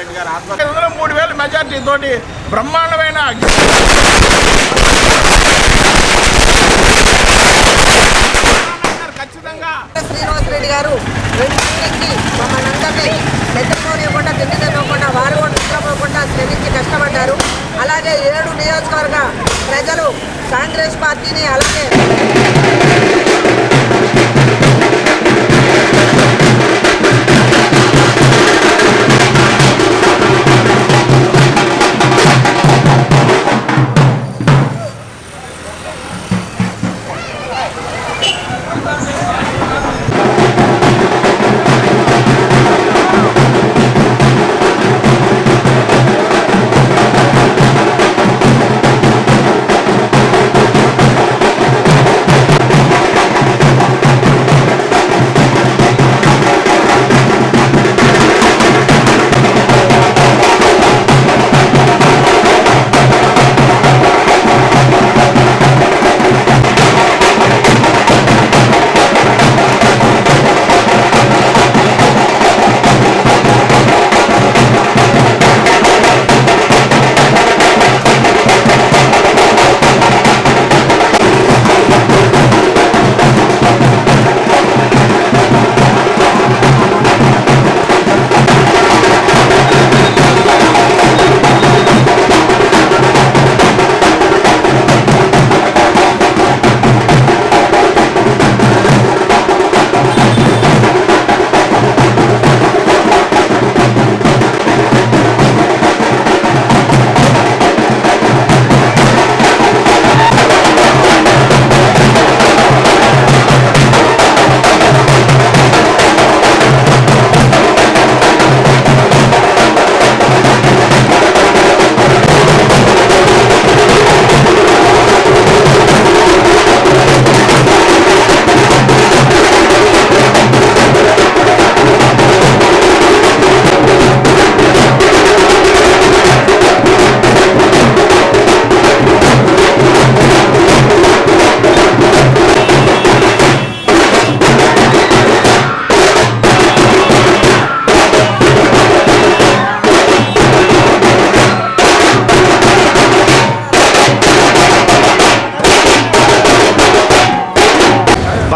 రెడ్డి గారు ఆత్మ మూడు వేల మెజార్టీ తోటి బ్రహ్మాండమైన ఖచ్చితంగా శ్రీనివాసరెడ్డి గారు రెండు మమ్మల్ని అందరినీ నిద్రపోనివ్వకుండా తిండి తినకుండా వారు కూడా నిద్రపోకుండా శ్రమించి కష్టపడ్డారు. అలాగే ఏడు నియోజకవర్గ ప్రజలు కాంగ్రెస్ పార్టీని అలాగే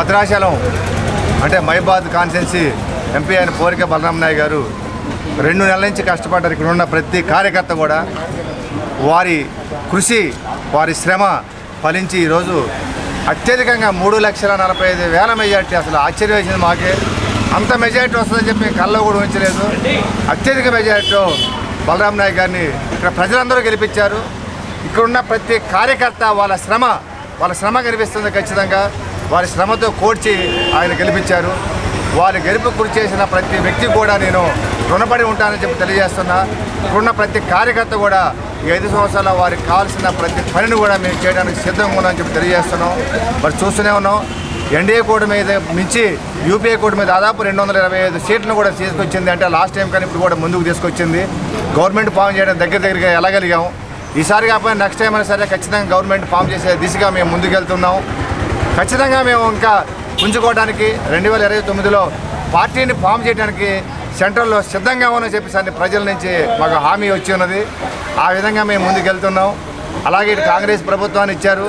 భద్రాచలం అంటే మైబాద్ కాన్స్టెన్సీ ఎంపీ అయిన పోరిక బలరాం నాయ్ గారు రెండు నెలల నుంచి కష్టపడ్డారు. ఇక్కడ ఉన్న ప్రతి కార్యకర్త కూడా వారి కృషి వారి శ్రమ ఫలించి ఈరోజు అత్యధికంగా మూడు లక్షల నలభై ఐదు వేల మెజార్టీ అసలు ఆశ్చర్యం వేసింది మాకే. అంత మెజార్టీ వస్తుందని చెప్పి కళ్ళలో కూడా ఉంచలేదు. అత్యధిక మెజార్టీతో బలరాం నాయక్ గారిని ఇక్కడ ప్రజలందరూ గెలిపించారు. ఇక్కడున్న ప్రతి కార్యకర్త వాళ్ళ శ్రమ వాళ్ళ శ్రమ కనిపిస్తుంది ఖచ్చితంగా. వారి శ్రమతో కోర్చి ఆయన గెలిపించారు. వారి గెలుపు కృషి చేసిన ప్రతి వ్యక్తి కూడా నేను రుణపడి ఉంటానని చెప్పి తెలియజేస్తున్నా. రుణ ప్రతి కార్యకర్త కూడా ఈ ఐదు సంవత్సరాల వారికి కావాల్సిన ప్రతి పనిని కూడా మేము చేయడానికి సిద్ధంగా ఉన్నామని చెప్పి తెలియజేస్తున్నాం. మరి చూస్తూనే ఉన్నాం. ఎన్డీఏ కోర్టు మీద మించి యూపీఏ కోర్టు మీద దాదాపు రెండు వందల ఇరవై ఐదు సీట్లను కూడా తీసుకొచ్చింది. అంటే లాస్ట్ టైం కానీ ఇప్పుడు కూడా ముందుకు తీసుకొచ్చింది. గవర్నమెంట్ ఫామ్ చేయడం దగ్గర దగ్గరగా ఎలాగలిగాం ఈసారి కాకపోయినా నెక్స్ట్ టైం అయినా సరే ఖచ్చితంగా గవర్నమెంట్ ఫామ్ చేసే దిశగా మేము ముందుకెళ్తున్నాం. ఖచ్చితంగా మేము ఇంకా ఉంచుకోవడానికి రెండు వేల ఇరవై తొమ్మిదిలో పార్టీని ఫామ్ చేయడానికి సెంట్రల్లో సిద్ధంగా ఉన్నామని చెప్పేసి ప్రజల నుంచి మాకు హామీ వచ్చి ఉన్నది. ఆ విధంగా మేము ముందుకెళ్తున్నాం. అలాగే ఇటు కాంగ్రెస్ ప్రభుత్వాన్ని ఇచ్చారు.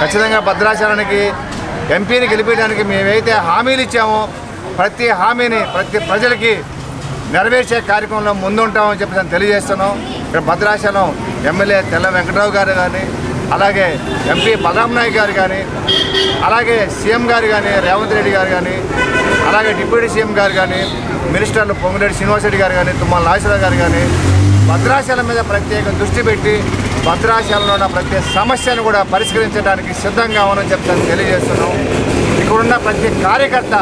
ఖచ్చితంగా భద్రాచలానికి ఎంపీని గెలిపించడానికి మేమైతే హామీలు ఇచ్చామో ప్రతి హామీని ప్రతి ప్రజలకి నెరవేర్చే కార్యక్రమంలో ముందుంటామని చెప్పేసి తెలియజేస్తున్నాం. ఇక్కడ భద్రాచలం ఎమ్మెల్యే తెల్ల వెంకటరావు గారు కానీ అలాగే ఎంపీ బలరాం నాయక్ గారు కానీ అలాగే సీఎం గారు కానీ రేవంత్ రెడ్డి గారు కానీ అలాగే డిప్యూటీ సీఎం గారు కానీ మినిస్టర్లు పొంగిరెడ్డి శ్రీనివాసరెడ్డి గారు కానీ తుమ్మల నాగేశ్వరరావు గారు కానీ భద్రాశాల మీద ప్రత్యేక దృష్టి పెట్టి భద్రాశాలలో ఉన్న ప్రతి సమస్యను కూడా పరిష్కరించడానికి సిద్ధంగా ఉన్నామని చెప్తాను తెలియజేస్తున్నాం. ఇక్కడున్న ప్రతి కార్యకర్త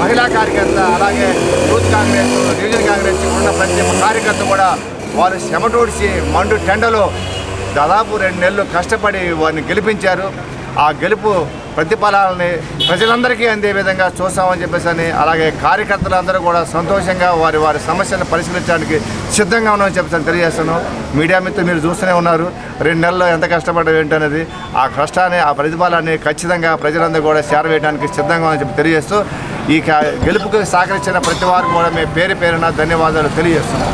మహిళా కార్యకర్త అలాగే యూత్ కాంగ్రెస్ డివిజన్ కాంగ్రెస్ ఇక్కడున్న ప్రతి కార్యకర్త కూడా వారు చెమటూడ్చి మండు టెండలో దాదాపు రెండు నెలలు కష్టపడి వారిని గెలిపించారు. ఆ గెలుపు ప్రతిఫలాలని ప్రజలందరికీ అందే విధంగా చూస్తామని చెప్పేసి అని అలాగే కార్యకర్తలందరూ కూడా సంతోషంగా వారి వారి సమస్యలను పరిష్కరించడానికి సిద్ధంగా ఉన్నామని చెప్పేసి తెలియజేస్తాను మీడియా మిత్రులు మీరు చూస్తూనే ఉన్నారు. రెండు నెలల్లో ఎంత కష్టపడ్డాం ఏంటనేది ఆ కష్టాన్ని ఆ ప్రతిఫలాన్ని ఖచ్చితంగా ప్రజలందరూ కూడా చేరవేయడానికి సిద్ధంగా ఉందని చెప్పి తెలియజేస్తూ ఈ గెలుపుకు సహకరించిన ప్రతి వారు కూడా మేము పేరు పేరున ధన్యవాదాలు తెలియజేస్తున్నాం.